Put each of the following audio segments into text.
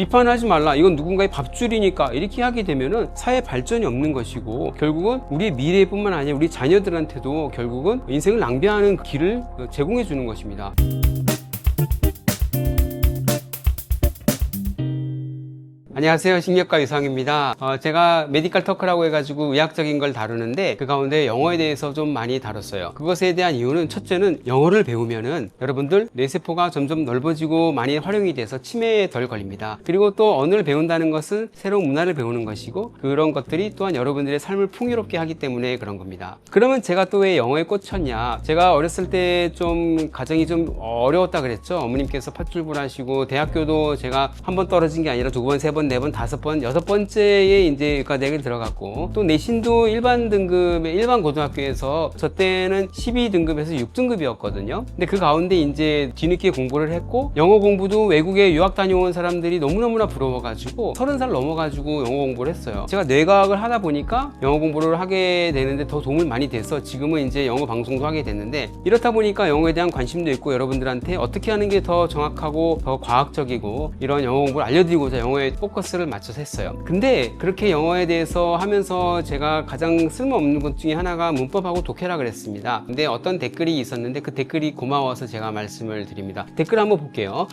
비판하지 말라. 이건 누군가의 밥줄이니까 이렇게 하게 되면은 사회 발전이 없는 것이고 결국은 우리의 미래뿐만 아니라 우리 자녀들한테도 결국은 인생을 낭비하는 길을 제공해 주는 것입니다. 안녕하세요. 신경과 유상입니다. 어, 제가 메디컬 터크라고 해가지고 의학적인 걸 다루는데 그 가운데 영어에 대해서 좀 많이 다뤘어요. 그것에 대한 이유는 첫째는 영어를 배우면은 여러분들 뇌세포가 점점 넓어지고 많이 활용이 돼서 치매에 덜 걸립니다. 그리고 또 언어를 배운다는 것은 새로운 문화를 배우는 것이고 그런 것들이 또한 여러분들의 삶을 풍요롭게 하기 때문에 그런 겁니다. 그러면 제가 또 왜 영어에 꽂혔냐? 제가 어렸을 때 좀 가정이 좀 어려웠다 그랬죠. 어머님께서 팥줄불 하시고 대학교도 제가 한 번 떨어진 게 아니라 두 번, 세 번, 네 번, 다섯 번, 여섯 번째에 이제 과대학에 들어갔고 또 내신도 일반 등급의 일반 고등학교에서 저 때는 12등급에서 6등급이었거든요. 근데 그 가운데 이제 뒤늦게 공부를 했고 영어 공부도 외국에 유학 다녀온 사람들이 너무너무나 부러워가지고 서른 살 넘어가지고 영어 공부를 했어요. 제가 뇌과학을 하다 보니까 영어 공부를 하게 되는데 더 도움을 많이 돼서 지금은 이제 영어 방송도 하게 됐는데 이렇다 보니까 영어에 대한 관심도 있고 여러분들한테 어떻게 하는 게 더 정확하고 더 과학적이고 이런 영어 공부를 알려드리고자 영어에 포커스를 맞춰서 했어요. 근데 그렇게 영어에 대해서 하면서 제가 가장 쓸모없는 것 중에 하나가 문법하고 독해라 그랬습니다. 근데 어떤 댓글이 있었는데 그 댓글이 고마워서 제가 말씀을 드립니다. 댓글 한번 볼게요.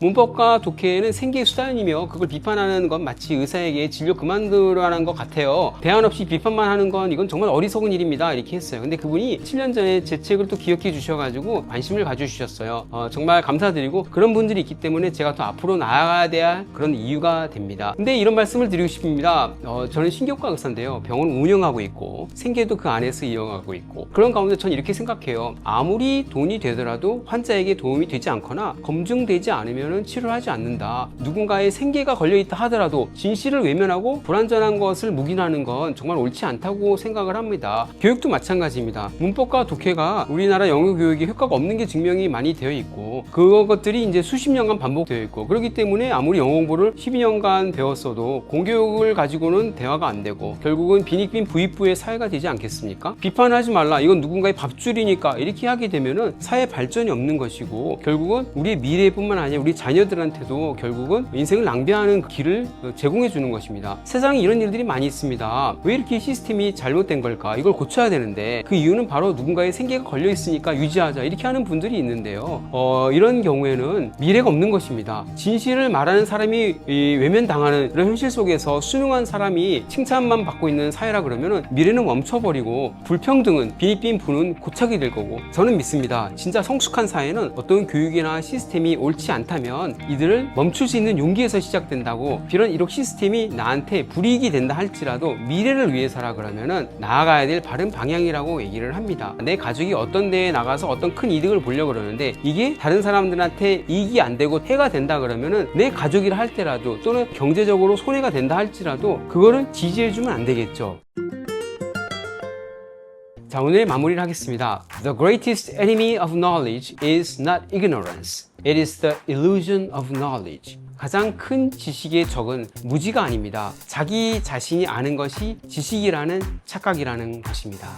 문법과 독해는 생계의 수단이며 그걸 비판하는 건 마치 의사에게 진료 그만두라는 것 같아요. 대안 없이 비판만 하는 건 이건 정말 어리석은 일입니다. 이렇게 했어요. 근데 그분이 7년 전에 제 책을 또 기억해 주셔가지고 관심을 가져주셨어요. 어, 정말 감사드리고 그런 분들이 있기 때문에 제가 또 앞으로 나아가야 될 그런 이유가 됩니다. 근데 이런 말씀을 드리고 싶습니다. 어, 저는 신경과 의사인데요. 병원 운영하고 있고 생계도 그 안에서 이어가고 있고 그런 가운데 저는 이렇게 생각해요. 아무리 돈이 되더라도 환자에게 도움이 되지 않거나 검증되지 않으면 치료를 하지 않는다. 누군가의 생계가 걸려있다 하더라도 진실을 외면하고 불완전한 것을 묵인하는 건 정말 옳지 않다고 생각을 합니다. 교육도 마찬가지입니다. 문법과 독해가 우리나라 영어 교육에 효과가 없는 게 증명이 많이 되어 있고 그것들이 이제 수십 년간 반복되어 있고 그렇기 때문에 아무리 영어 공부를 12년간 배웠어도 공교육을 가지고는 대화가 안 되고 결국은 빈익빈 부익부의 사회가 되지 않겠습니까? 비판하지 말라. 이건 누군가의 밥줄이니까 이렇게 하게 되면은 사회 발전이 없는 것이고 결국은 우리의 미래뿐만 아니라 우리 자녀들한테도 결국은 인생을 낭비하는 길을 제공해 주는 것입니다. 세상에 이런 일들이 많이 있습니다. 왜 이렇게 시스템이 잘못된 걸까? 이걸 고쳐야 되는데 그 이유는 바로 누군가의 생계가 걸려 있으니까 유지하자 이렇게 하는 분들이 있는데요. 어, 이런 경우에는 미래가 없는 것입니다. 진실을 말하는 사람이 이 외면당하는 이런 현실 속에서 수능한 사람이 칭찬만 받고 있는 사회라 그러면은 미래는 멈춰버리고 불평등은 빈빈 부는 고착이 될 거고 저는 믿습니다. 진짜 성숙한 사회는 어떤 교육이나 시스템이 옳지 않다면 이들을 멈출 수 있는 용기에서 시작된다고 이런 이런 시스템이 나한테 불이익이 된다 할지라도 미래를 위해서라 그러면은 나아가야 될 바른 방향이라고 얘기를 합니다. 내 가족이 어떤 데에 나가서 어떤 큰 이득을 보려고 그러는데 이게 다른 사람들한테 이익이 안 되고 해가 된다 그러면은 내 가족이라 할 때라도 또는 경제적으로 손해가 된다 할지라도 그거를 지지해주면 안 되겠죠. 자, 오늘 마무리를 하겠습니다. The greatest enemy of knowledge is not ignorance. It is the illusion of knowledge. 가장 큰 지식의 적은 무지가 아닙니다. 자기 자신이 아는 것이 지식이라는 착각이라는 것입니다.